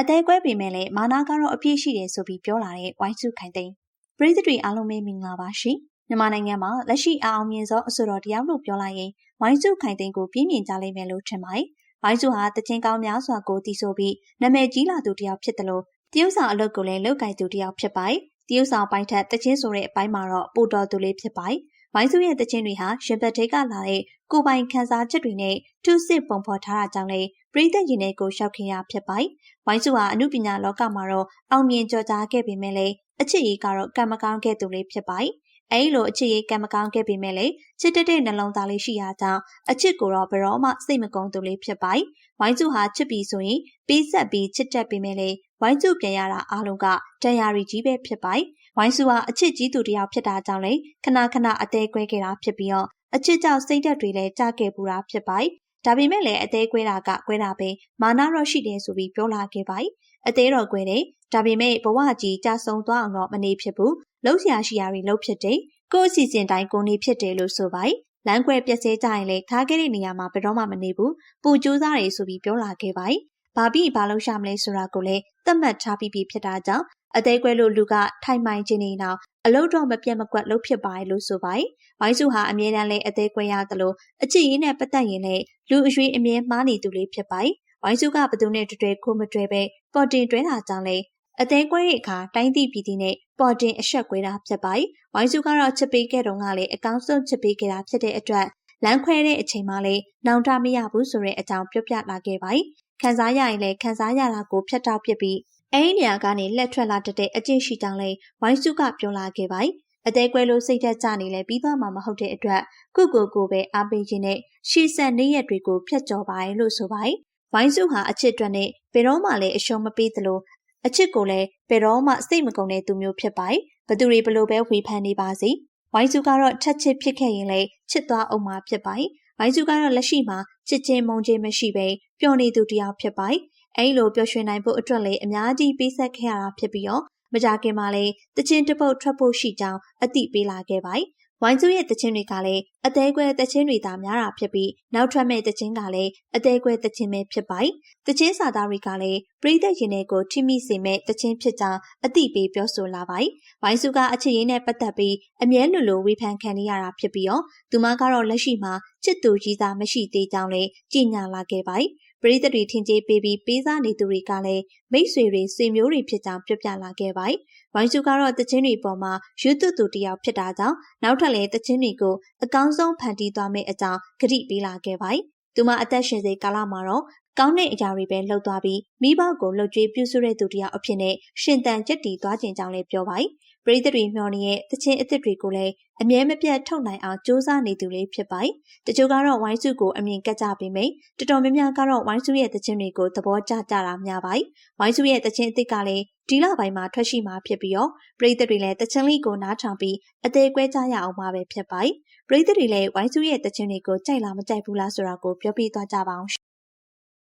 အသေးကွဲပေမဲ့လည်းမာနာကတော့အပြည့်ရှိတယ်ဆိုပြီးပြောလာတဲ့ဝိုင်းစုခိုင်သိန်းပရိသတ်တွေအားလုံးပဲမင်္ဂလာပါရှင်မြန်မာနိုင်ငံမှာလက်ရှိအအောင်မြင်ဆုံးအဆိုတော်တယောက်လို့ပြောလိုက်ရင်ဝိုင်းစုခိုင်သိန်းကိုပြင်းပြင်းကြလိမ့်မယ်လို့ထင်ပါတယ်ဝိုင်းစုဟာတခြင်းကောင်းများစွာကိုတည်ဆိုပြီးနာမည်ကြီးလာသူတယောက်ဖြစ်တယ်လို့တရုတ်ဆောင်အလုပ်ကိုလည်းလုပ်ကိုင်သူတယောက်ဖြစ်ပါတယ်တရုတ်ဆောင်ပိုင်းထက်တခြင်းဆိုတဲ့အပိုင်းမှာတော့ပိုတော်သူလေးဖြစ်ပါတယ် ဝိုင်းစုရဲ့တခြင်းတွေဟာရှင်ဘတ်တေးကလာတဲ့ကိုပိုင်ခန်းစားချက်တွေနဲ့ထုစစ်ပုံဖော်ထားတာကြောင့်လေပရိသတ်ရင်တွေကိုရှောက်ခင်ရဖြစ်ပါတယ်။ဝိုင်းစုဟာအမှုပညာလောကမှာတော့အောင်မြင်ကြော်ကြားခဲ့ပေမဲ့လည်းအချစ်ရေးကတော့ကံမကောင်းခဲ့သူလေးဖြစ်ပါတယ်။ အဲဒီလိုအချစ်ရေးကံမကောင်းခဲ့ပေမဲ့လည်းချစ်တဲ့တဲ့နှလုံးသားလေးရှိရာကြောင့်အချစ်ကိုတော့ဘယ်တော့မှစိတ်မကုန်းသူလေးဖြစ်ပါတယ်။ဝိုင်းစုဟာချစ်ပြီးဆိုရင်ပေးဆက်ပြီးချစ်တတ်ပေမဲ့လည်းဝိုင်းစုပြန်ရတာအားလုံးကတန်ရာရီကြီးပဲဖြစ်ပါတယ်။ဝိုင်းစုဟာအချစ်ကြီးသူတယောက်ဖြစ်တာကြောင့်လေခဏခဏအသေးကွဲခဲ့တာဖြစ်ပြီးတော့အချစ်ကြောင့်စိတ်ဓာတ်တွေလည်းကြခဲ့ပူတာဖြစ်ပါတယ်။ဒါပေမဲ့လည်းအသေးကွဲတာကကွဲတာပဲမာနတော့ရှိတယ်ဆိုပြီးပြောလာခဲ့ပါတယ်။အသေးတော့ကွဲတယ်။ဒါပေမဲ့ဘဝကြီးကြဆုံသွားအောင်တော့မနေဖြစ်ဘူး။ လှုပ်ရှားရှိရာတွေလှုပ်ဖြစ်တယ်။ကိုယ့်အစီအစဉ်တိုင်းကိုနေဖြစ်တယ်လို့ဆိုပါတယ်။လမ်းခွဲပြက်စဲကြရင်လည်းခါခဲ့တဲ့နေရာမှာဘယ်တော့မှမနေဘူး။ပူကြိုးစားတယ်ဆိုပြီးပြောလာခဲ့ပါတယ်။ဘာပြီးဘာလို့ရှာမလဲဆိုတာကိုလည်းသတ်မှတ်ထားပြီးပြီဖြစ်တာကြောင့်အသေးကွဲလို့လူကထိုင်မှန်ခြင်းနေတော့အလုတ်တော့မပြတ်မကွက်လုပ်ဖြစ်ပါရဲ့လို့ဆိုပါတယ်။ဝိုင်းစုဟာအမြဲတမ်းလဲအသေးကွဲရသလိုအချစ်ရင်းနဲ့ပတ်သက်ရင်လည်းလူအရွေးအမြဲမှားနေသူလေးဖြစ်ပါတယ်။ဝိုင်းစုကဘသူနဲ့တွေ့တွေ့ခိုးမတွေ့ပဲပေါ်တင်တွဲတာကြောင့်လေအသေးကွဲတဲ့အခါတိုင်းသည့်ပြည်သည်နဲ့ ပေါ်တင်အဆက်ကွဲတာဖြစ်ပါတယ်။ဝိုင်းစုကတော့ချစ်ပေးခဲ့တော့ကလည်းအကောင်းဆုံးချစ်ပေးခဲ့တာဖြစ်တဲ့အတွက်လမ်းခွဲတဲ့အချိန်မှလည်းနောင်တမရဘူးဆိုတဲ့အကြောင်းပြောပြလာခဲ့ပါတယ်။ခံစားရရင်လည်းခံစားရတာကိုဖြတ်တောက်ပစ်ပြီးအဲဒီနေရာကနေလက်ထွက်လာတဲ့အကျင့်ရှိကြောင်းလည်းဝိုင်းစုကပြောလာခဲ့ပါတယ်။အသေးကွဲလို့စိတ်သက်ကြနေလဲပြီးသွားမှာမဟုတ်တဲ့အတွက်ကုကိုကိုပဲအားပေးခြင်းနဲ့ရှေ့ဆက်နေရက်တွေကိုဖျက်ကျော်ပါရဲ့လို့ဆိုပါတယ်။ဝိုင်းစုဟာအချစ်အတွက်နဲ့ဘယ်တော့မှလည်းအရှုံးမပေးသလို အချစ်ကိုလည်းဘယ်တော့မှစိတ်မကုန်တဲ့သူမျိုးဖြစ်ပါတယ်။ဘသူတွေဘလို့ပဲဝေဖန်နေပါစေ။ဝိုင်းစုကတော့ထက်ချစ်ဖြစ်ခဲ့ရင်လည်းချစ်သွားအောင်မှာဖြစ်ပါတယ်။ဝိုင်းစုကတော့လက်ရှိမှာချစ်ချင်းမုန်းချင်းမရှိဘဲပျော်နေသူတယောက်ဖြစ်ပါတယ်။အဲဒီလိုပျော်ရွှင်နိုင်ဖို့အတွက်လည်းအများကြီးပေးဆက်ခဲ့ရတာဖြစ်ပြီးတော့မကြခင်မှာလည်းတချင်းတပုတ်ထွက်ဖို့ရှိကြောင်းအသိပေးလာခဲ့ပါတယ်။ ဝိုင်းစုရဲ့တချင်းတွေကလည်းအသေးကွဲတချင်းတွေသာများတာဖြစ်ပြီးနောက်ထွက်မဲ့တချင်းကလည်းအသေးကွဲတချင်းပဲဖြစ်ပါတယ်။တချင်းစာသားတွေကလည်းပရိသတ်ရင်တွေကိုထိမိစေမဲ့တချင်းဖြစ်ကြောင်းအသိပေးပြောဆိုလာပါတယ်။ဝိုင်းစုကအချစ်ရင်းနဲ့ပတ်သက်ပြီးအမြဲလိုလိုဝေဖန်ခံနေရတာဖြစ်ပြီးတော့သူမကတော့လက်ရှိမှာချစ်သူကြီးစားမရှိသေးကြောင်းလည်းကြေညာလာခဲ့ပါတယ်။ပရိသတ်တွေထင်ကြေးပေးပြီးပေးစားနေသူတွေကလည်းမိတ်ဆွေတွေဆွေမျိုးတွေဖြစ်ကြောင်းပြောပြလာခဲ့ပါတယ်။ ဝိုင်းစုကတော့တချင်းတွေပေါ်မှာရွတ်သွသူတယောက်ဖြစ်တာကြောင့်နောက်ထပ်လည်းတချင်းတွေကိုအကောင်းဆုံးဖန်တီးသွားမယ့်အကြောင်းကတိပေးလာခဲ့ပါတယ်။သူမအသက်ရှင်စေကာလမှာတော့ကောင်းတဲ့အရာတွေပဲလှုပ်သွားပြီးမိဘကိုလှုပ်ကြွေးပြုစုတဲ့သူတယောက်အဖြစ်နဲ့ရှင်တန်ကြက်တီသွားခြင်းကြောင့်လည်းပြောပါတယ် ပရိသတ်တွေမျှော်နေတဲ့တခြင်းအစ်စ်တွေကိုလည်းအမြဲမပြတ်ထုတ်နိုင်အောင်စူးစမ်းနေသူလေးဖြစ်ပါတယ်။တချို့ကတော့ဝိုင်းစုကိုအမြင်ကက်ကြပေမယ့်တော်တော်များများကတော့ဝိုင်းစုရဲ့တခြင်းတွေကိုသဘောကျကြတာများပါတယ်။ဝိုင်းစုရဲ့တခြင်းအစ်စ်ကလည်းဒီလပိုင်းမှာထွက်ရှိမှာဖြစ်ပြီးတော့ပရိသတ်တွေလည်းတခြင်းလေးကိုနားထောင်ပြီးအသေးကွဲကြရအောင်မှာပဲဖြစ်ပါတယ်။ပရိသတ်တွေလည်းဝိုင်းစုရဲ့တခြင်းတွေကိုကြိုက်လားမကြိုက်ဘူးလားဆိုတာကိုပြောပြသွားကြပါအောင်